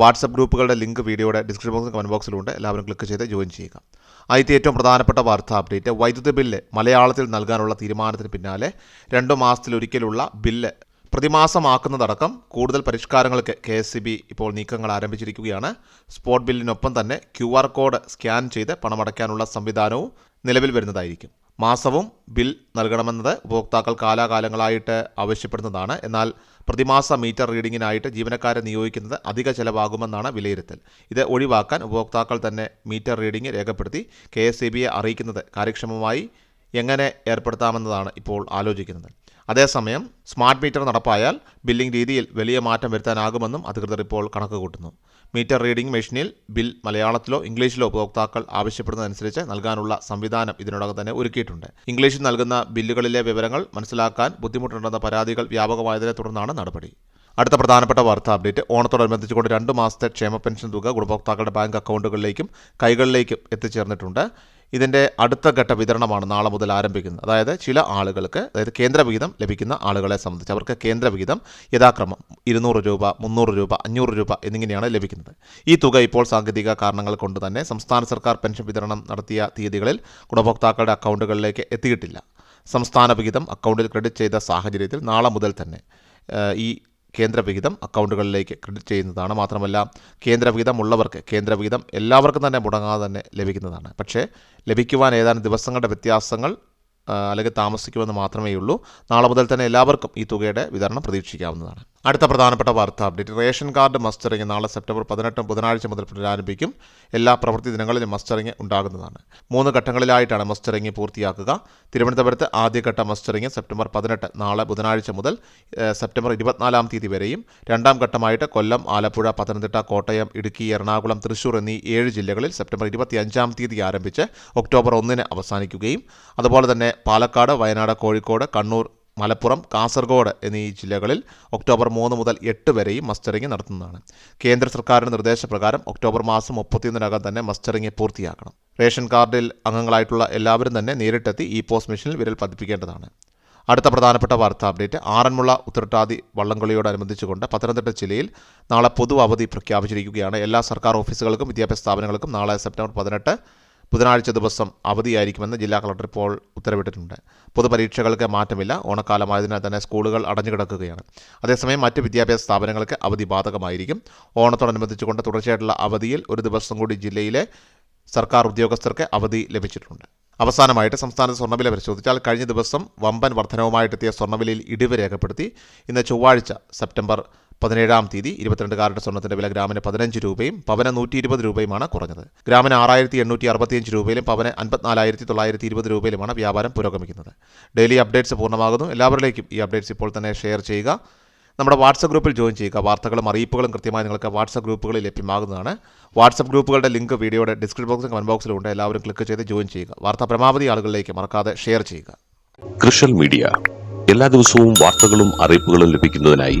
WhatsApp ഗ്രൂപ്പുകളുടെ link വീഡിയോയുടെ description ബോക്സിലും കമന്റ് ബോക്സിലുണ്ട് എല്ലാവരും ക്ലിക്ക് ചെയ്ത് ജോയിൻ ചെയ്യുക. ആദ്യത്തെ ഏറ്റവും പ്രധാനപ്പെട്ട വാർത്ത അപ്ഡേറ്റ് വൈദ്യുതി ബില്ല് മലയാളത്തിൽ നൽകാനുള്ള തീരുമാനത്തിന് പിന്നാലെ രണ്ടു മാസത്തിലൊരിക്കലുള്ള ബില്ല് പ്രതിമാസമാക്കുന്നതടക്കം കൂടുതൽ പരിഷ്കാരങ്ങൾക്ക് കെ എസ് സി ബി ഇപ്പോൾ നീക്കങ്ങൾ ആരംഭിച്ചിരിക്കുകയാണ്. സ്പോട്ട് ബില്ലിനൊപ്പം തന്നെ ക്യു ആർ കോഡ് സ്കാൻ ചെയ്ത് പണമടയ്ക്കാനുള്ള സംവിധാനവും നിലവിൽ വരുന്നതായിരിക്കും. മാസവും ബിൽ നൽകണമെന്നത് ഉപഭോക്താക്കൾ കാലാകാലങ്ങളായിട്ട് ആവശ്യപ്പെടുന്നതാണ്. എന്നാൽ പ്രതിമാസ മീറ്റർ റീഡിങ്ങിനായിട്ട് ജീവനക്കാരെ നിയോഗിക്കുന്നത് അധിക ചെലവാകുമെന്നാണ് വിലയിരുത്തൽ. ഇത് ഒഴിവാക്കാൻ ഉപഭോക്താക്കൾ തന്നെ മീറ്റർ റീഡിംഗ് രേഖപ്പെടുത്തി കെ അറിയിക്കുന്നത് കാര്യക്ഷമമായി എങ്ങനെ ഏർപ്പെടുത്താമെന്നതാണ് ഇപ്പോൾ ആലോചിക്കുന്നത്. അതേസമയം സ്മാർട്ട് മീറ്റർ നടപ്പായാൽ ബില്ലിംഗ് രീതിയിൽ വലിയ മാറ്റം വരുത്താനാകുമെന്നും അധികൃതർ ഇപ്പോൾ കണക്ക് കൂട്ടുന്നു. മീറ്റർ റീഡിംഗ് മെഷീനിൽ ബിൽ മലയാളത്തിലോ ഇംഗ്ലീഷിലോ ഉപഭോക്താക്കൾ ആവശ്യപ്പെടുന്നതനുസരിച്ച് നൽകാനുള്ള സംവിധാനം ഇതിനോടകം തന്നെ ഒരുക്കിയിട്ടുണ്ട്. ഇംഗ്ലീഷിൽ നൽകുന്ന ബില്ലുകളിലെ വിവരങ്ങൾ മനസ്സിലാക്കാൻ ബുദ്ധിമുട്ടുണ്ടെന്ന പരാതികൾ വ്യാപകമായതിനെ തുടർന്നാണ് നടപടി. അടുത്ത പ്രധാനപ്പെട്ട വാർത്താ അപ്ഡേറ്റ്. ഓണത്തോടനുബന്ധിച്ചുകൊണ്ട് രണ്ട് മാസത്തെ ക്ഷേമ പെൻഷൻ തുക ഗുണഭോക്താക്കളുടെ ബാങ്ക് അക്കൗണ്ടുകളിലേക്കും കൈകളിലേക്കും എത്തിച്ചേർന്നിട്ടുണ്ട്. ഇതിന്റെ അടുത്ത ഘട്ട വിതരണമാണ് നാളെ മുതൽ ആരംഭിക്കുന്നത്. അതായത് ചില ആളുകൾക്ക് അതായത് കേന്ദ്രവിഹിതം ലഭിക്കുന്ന ആളുകളെ സംബന്ധിച്ച് അവർക്ക് കേന്ദ്രവിഹിതം യഥാക്രമം ഇരുന്നൂറ് രൂപ മുന്നൂറ് രൂപ അഞ്ഞൂറ് രൂപ എന്നിങ്ങനെയാണ് ലഭിക്കുന്നത്. ഈ തുക ഇപ്പോൾ സാങ്കേതിക കാരണങ്ങൾ കൊണ്ട് തന്നെ സംസ്ഥാന സർക്കാർ പെൻഷൻ വിതരണം നടത്തിയ തീയതികളിൽ ഗുണഭോക്താക്കളുടെ അക്കൗണ്ടുകളിലേക്ക് എത്തിയിട്ടില്ല. സംസ്ഥാന വിഹിതം അക്കൗണ്ടിൽ ക്രെഡിറ്റ് ചെയ്ത സാഹചര്യത്തിൽ നാളെ മുതൽ തന്നെ ഈ കേന്ദ്രവിഹിതം അക്കൗണ്ടുകളിലേക്ക് ക്രെഡിറ്റ് ചെയ്യുന്നതാണ്. മാത്രമല്ല കേന്ദ്രവിഹിതം ഉള്ളവർക്ക് കേന്ദ്രവിഹിതം എല്ലാവർക്കും തന്നെ മുടങ്ങാതെ തന്നെ ലഭിക്കുന്നതാണ്. പക്ഷേ ലഭിക്കുവാൻ ഏതാനും ദിവസങ്ങളുടെ വ്യത്യാസങ്ങൾ അല്ലെങ്കിൽ താമസിക്കുമെന്ന് മാത്രമേ ഉള്ളൂ നാളെ മുതൽ തന്നെ എല്ലാവർക്കും ഈ തുകയുടെ വിതരണം പ്രതീക്ഷിക്കാവുന്നതാണ്. അടുത്ത പ്രധാനപ്പെട്ട വാർത്ത. അപ്ഡേറ്റ്. റേഷൻ കാർഡ് മസ്റ്ററിംഗ് നാളെ സെപ്റ്റംബർ പതിനെട്ടും ബുധനാഴ്ച മുതൽ പുനരാരംഭിക്കും. എല്ലാ പ്രവൃത്തി ദിനങ്ങളിലും മസ്റ്ററിംഗ് ഉണ്ടാകുന്നതാണ്. മൂന്ന് ഘട്ടങ്ങളിലായിട്ടാണ് മസ്റ്ററിംഗ് പൂർത്തിയാക്കുക. തിരുവനന്തപുരത്ത് ആദ്യഘട്ട മസ്റ്ററിംഗ് സെപ്റ്റംബർ പതിനെട്ട് നാളെ ബുധനാഴ്ച മുതൽ സെപ്റ്റംബർ ഇരുപത്തിനാലാം തീയതി വരെയും. രണ്ടാം ഘട്ടമായിട്ട് കൊല്ലം ആലപ്പുഴ പത്തനംതിട്ട കോട്ടയം ഇടുക്കി എറണാകുളം തൃശൂർ എന്നീ ഏഴ് ജില്ലകളിൽ സെപ്റ്റംബർ ഇരുപത്തിയഞ്ചാം തീയതി ആരംഭിച്ച് ഒക്ടോബർ ഒന്നിന് അവസാനിക്കുകയും. അതുപോലെ തന്നെ പാലക്കാട് വയനാട് കോഴിക്കോട് കണ്ണൂർ മലപ്പുറം കാസർഗോഡ് എന്നീ ജില്ലകളിൽ ഒക്ടോബർ മൂന്ന് മുതൽ എട്ട് വരെയും മസ്റ്ററിംഗ് നടത്തുന്നതാണ്. കേന്ദ്ര സർക്കാരിന്റെ നിർദ്ദേശപ്രകാരം ഒക്ടോബർ മാസം മുപ്പത്തിയൊന്നിനകം തന്നെ മസ്റ്ററിംഗ് പൂർത്തിയാക്കണം. റേഷൻ കാർഡിൽ അംഗങ്ങളായിട്ടുള്ള എല്ലാവരും തന്നെ നേരിട്ടെത്തി ഇ പോസ്റ്റ് മെഷീനിൽ വിരൽ പതിപ്പിക്കേണ്ടതാണ്. അടുത്ത പ്രധാനപ്പെട്ട വാർത്താ അപ്ഡേറ്റ് ആറന്മുള ഉത്രട്ടാതി വള്ളംകളിയോടനുബന്ധിച്ചുകൊണ്ട് പത്തനംതിട്ട ജില്ലയിൽ നാളെ പൊതു അവധി പ്രഖ്യാപിച്ചിരിക്കുകയാണ്. എല്ലാ സർക്കാർ ഓഫീസുകൾക്കും വിദ്യാഭ്യാസ സ്ഥാപനങ്ങൾക്കും നാളെ സെപ്റ്റംബർ പതിനെട്ട് ബുധനാഴ്ച ദിവസം അവധിയായിരിക്കുമെന്ന് ജില്ലാ കളക്ടർ ഇപ്പോൾ ഉത്തരവിട്ടിട്ടുണ്ട്. പൊതുപരീക്ഷകൾക്ക് മാറ്റമില്ല. ഓണക്കാലമായതിനാൽ തന്നെ സ്കൂളുകൾ അടഞ്ഞുകിടക്കുകയാണ്. അതേസമയം മറ്റ് വിദ്യാഭ്യാസ സ്ഥാപനങ്ങൾക്ക് അവധി ബാധകമായിരിക്കും. ഓണത്തോടനുബന്ധിച്ചുകൊണ്ട് തുടർച്ചയായിട്ടുള്ള അവധിയിൽ ഒരു ദിവസം കൂടി ജില്ലയിലെ സർക്കാർ ഉദ്യോഗസ്ഥർക്ക് അവധി ലഭിച്ചിട്ടുണ്ട്. അവസാനമായിട്ട് സംസ്ഥാനത്ത് സ്വർണവില പരിശോധിച്ചാൽ കഴിഞ്ഞ ദിവസം വമ്പൻ വർധനവുമായിട്ടെത്തിയ സ്വർണവിലയിൽ ഇടിവ് രേഖപ്പെടുത്തി. ഇന്ന് ചൊവ്വാഴ്ച സെപ്റ്റംബർ പതിനേഴാം തീയതി ഇരുപത്തിരണ്ട് കാരറ്റ് സ്വർണത്തിന്റെ വില ഗ്രാമിന് പതിനഞ്ച് രൂപയും പവന് നൂറ്റി ഇരുപത് രൂപയുമാണ് കുറഞ്ഞത്. ഗ്രാമിന് ആറായിരത്തി എണ്ണൂറ്റി അറുപത്തിയഞ്ച് രൂപയിലും പവന് അൻപത്തിനാലായിരത്തി തൊള്ളായിരത്തി ഇരുപത് രൂപയിലുമാണ് വ്യാപാരം പുരോഗമിക്കുന്നത്. ഡെയിലി അപ്ഡേറ്റ്സ് പൂർണമാകുന്നു. എല്ലാവരിലേക്കും ഈ അപ്ഡേറ്റ്സ് ഇപ്പോൾ തന്നെ ഷെയർ ചെയ്യുക. നമ്മുടെ വാട്സപ്പ് ഗ്രൂപ്പിൽ ജോയിൻ ചെയ്യുക. വാർത്തകളും അറിയിപ്പുകളും കൃത്യമായി നിങ്ങൾക്ക് വാട്സപ്പ് ഗ്രൂപ്പുകളിൽ ലഭ്യമാകുന്നതാണ്. വാട്സപ്പ് ഗ്രൂപ്പുകളുടെ ലിങ്ക് വീഡിയോയുടെ ഡിസ്ക്രിപ്ഷൻ ബോക്സിലും കമന്റ് ബോക്സിലും ഉണ്ട്. എല്ലാവരും ക്ലിക്ക് ചെയ്ത് ജോയിൻ ചെയ്യുക. വാർത്ത പരമാവധി ആളുകളിലേക്ക് മറക്കാതെ ഷെയർ ചെയ്യുക. കൃഷൽ മീഡിയ എല്ലാ ദിവസവും വാർത്തകളും അറിയിപ്പുകളും ലഭിക്കുന്നതിനായി